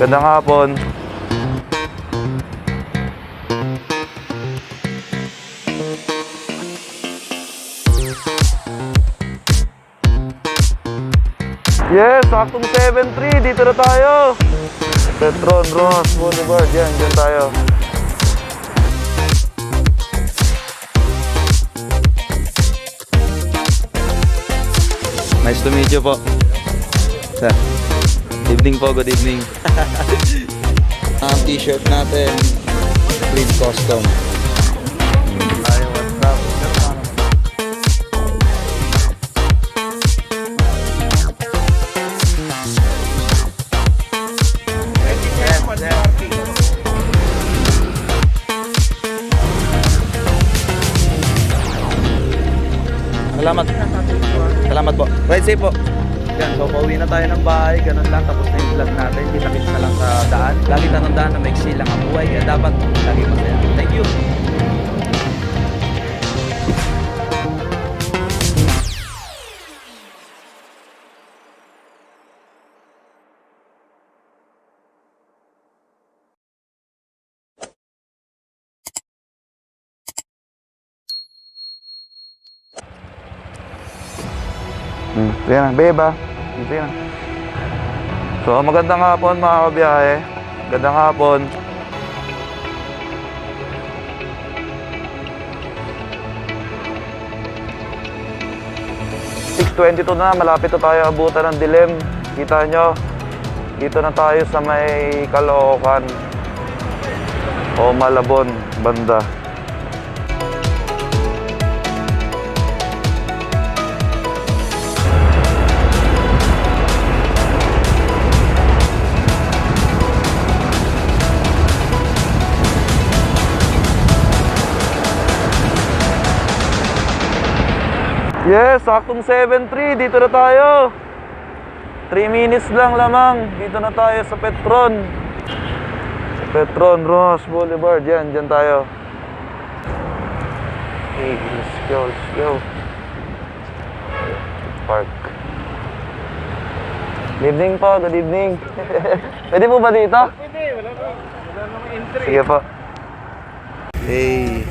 Gandang hapon. Yes, saktong 7-3. Dito na tayo. Petron Ross Boulevard. Yan, dyan tayo. Nice to meet you po. Sir. Evening po, good evening. Ang t-shirt natin, print custom. Salamat. Salamat po. Ride safe po. Yan, so pauwi na tayo ng bahay, ganun lang, tapos na yung vlog natin, kita-kits na lang sa daan. Lagi tanong na maiksi lang ang buhay, kaya dapat lagi masaya. Thank you. Hmm, yan, beba. Dito yan. So, magandang hapon mga kabiyahe. Magandang hapon. ...6.22 na, malapit na tayo abutan ng dilim. Kita nyo, dito na tayo sa may Caloocan. O Malabon, banda. Yes, saktong 7.3. Dito na tayo. 3 minutes lang lamang. Dito na tayo sa Petron. Sa Petron, Ross Boulevard. Yan, dyan tayo. Okay, let's go, let's go. Park. Good evening po, good evening. Pwede po ba dito? Hindi, wala pa. Wala namang entry. Sige po. Hey.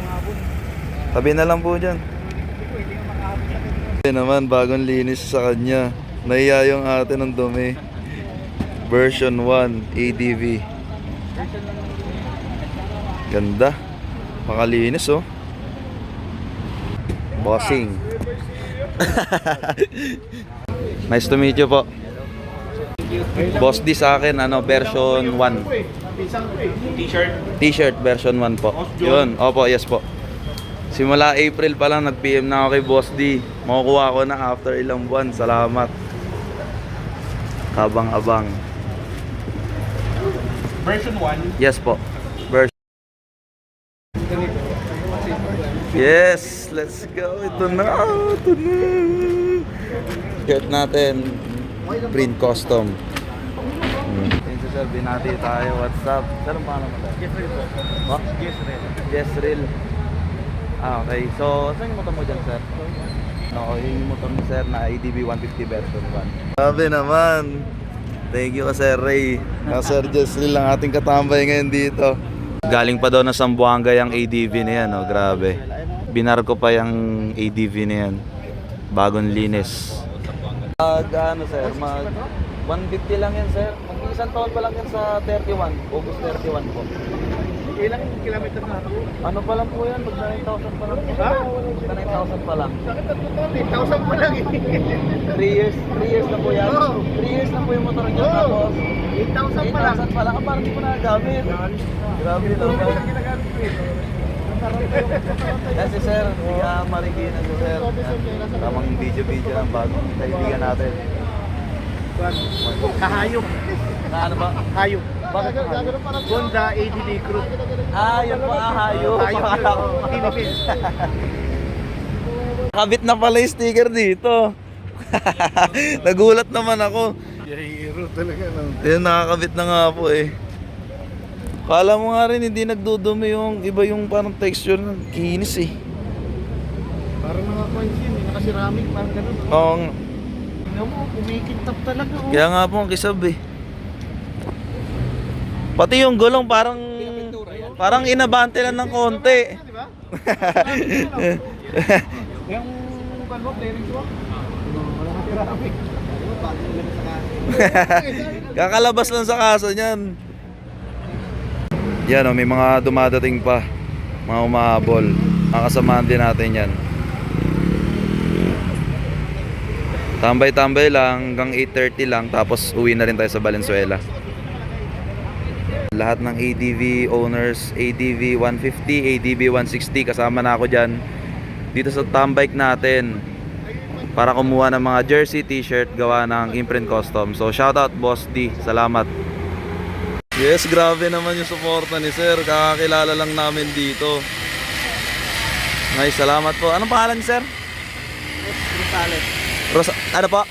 Tabi na lang po dyan. Hindi naman, bagong linis sa kanya. Nahiya yung ate ng dumi. Version 1 ADV. Ganda. Makalinis oh. Bossing. nice to meet you po. Boss D sa akin, ano, version 1. Pisang ko eh. T-shirt. T-shirt version 1 po. Yun, opo, yes po. Simula April pa lang nag-PM na ako kay Boss D. Makukuha ko na after ilang buwan. Salamat. Kabang-abang. Version 1. Yes po. Version. Yes, let's go. Ito na. Ito na. Shirt natin, print custom. Thank you sir, binati tayo. What's up? Sir, pangalan mo tayo? Jeffrey po. Ha? Jeffrey. Jezreel. Ah, okay. So, saan yung motor mo dyan, sir? No, yung motor mo, sir, na ADB 150 version 1. Sabi naman. Thank you ka, Sir Ray. Na Sir Jezreel ang ating katambay ngayon dito. Galing pa daw na Sambuanga yung ADV na yan, oh. Grabe. Binar ko pa yung ADV na yan. Bagong linis. Mag, ano, sir, mag 150 lang yan, sir. Mag isang taon pa lang yan sa 31. August 31 po. Ilang kilometer na ako? Ano pa lang po yan? Mag 9,000 pa lang. Ha? Mag 9,000 pa lang. Sakit ang totoo. 8,000 pa lang eh. 3 years, 3 years na po yan. Oo. 3 years na po yung motor niyo. Oo. Tapos, 8,000 pa lang. 8,000 pa lang. Ah, parang di mo nagagamit. Grabe Ito naman. lang ginagamit ko eh. Yan si Sir. Hindi ka marikina si Sir. Tamang video-video ng bagong kaibigan natin. Kahayop. Na ano ba? Hayop. Bakit? Honda ADD Crew. Ah, yun po. Ah, hayop. Hayop Akala ko. Philippines. Kabit na pala yung sticker dito. Nagulat naman ako. Hero talaga. No? Ayun, nakakabit na nga po eh. Kala mo nga rin, hindi nagdudumi yung iba yung parang texture ng kinis eh. Parang mga coins yun. eh. Nakaceramic. Parang ganun. Oo, nga. Tingnan mo, kumikintap talaga. Oh. kaya nga po ang kisab eh. Pati yung gulong parang parang inabante lang ng konti. Yung kalbo, bearing ko. Wala ka ceramic. Kakalabas lang sa kaso niyan. Yan o, may mga dumadating pa. Mga umahabol. Makasamahan din natin yan. Tambay-tambay lang hanggang 8.30 lang tapos uwi na rin tayo sa Valenzuela. Lahat ng ADV owners, ADV 150, ADV 160 kasama na ako dyan dito sa tambike natin para kumuha ng mga jersey, t-shirt gawa ng imprint custom. So shoutout Boss D, salamat. Yes, grabe naman yung suporta ni Sir. Kakakilala lang namin dito. Nice, salamat po. Anong pangalan ni Sir? Rosa, ano po?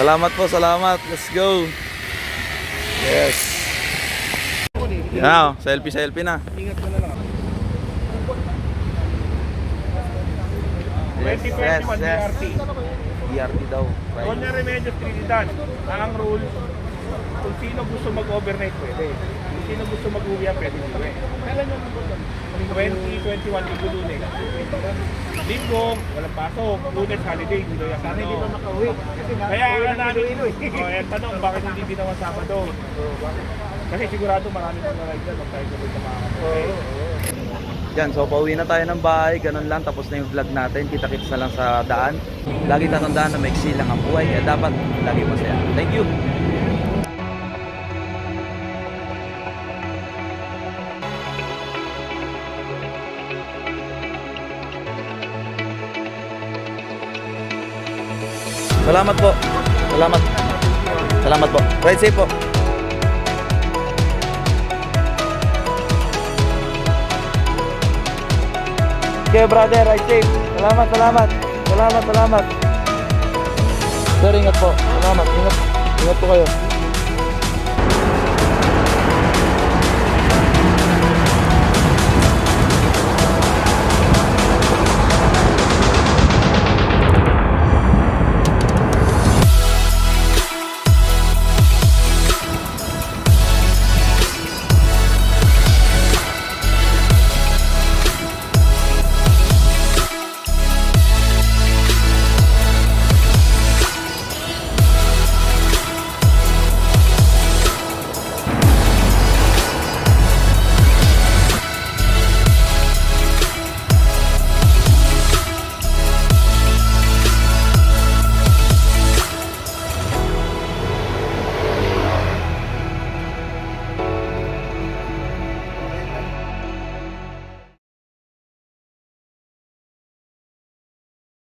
Salamat po, salamat. Let's go. Yes. Yan, oh, selfie, selfie na. Ingat ko na lang. 2021 DRT. DRT daw. Doña Remedios Trinidad. Ang rule, kung sino gusto mag-overnight pwede. Kung sino gusto mag-uwi, pwede uwi. Kailan yung 2021 linggo lunes. Linggo, walang pasok. Lunes holiday, dito yung ano. Hindi pa makauwi. Kaya ang namin, oh, eh, tanong, bakit hindi ginawa Sabado? Kasi sigurado marami pang dyan. Huwag tayo sabay sa mga okay? Yan, so pauwi na tayo ng bahay, ganun lang, tapos na yung vlog natin, kita-kits na lang sa daan. Lagi tatandaan na maiksi lang ang buhay, kaya dapat lagi masaya. Thank you! Salamat po. Salamat. Salamat po. Ride safe po. Okay, brother, ride safe. Salamat, salamat. Salamat, salamat. Sir, ingat po. Salamat. Ingat. Ingat po kayo.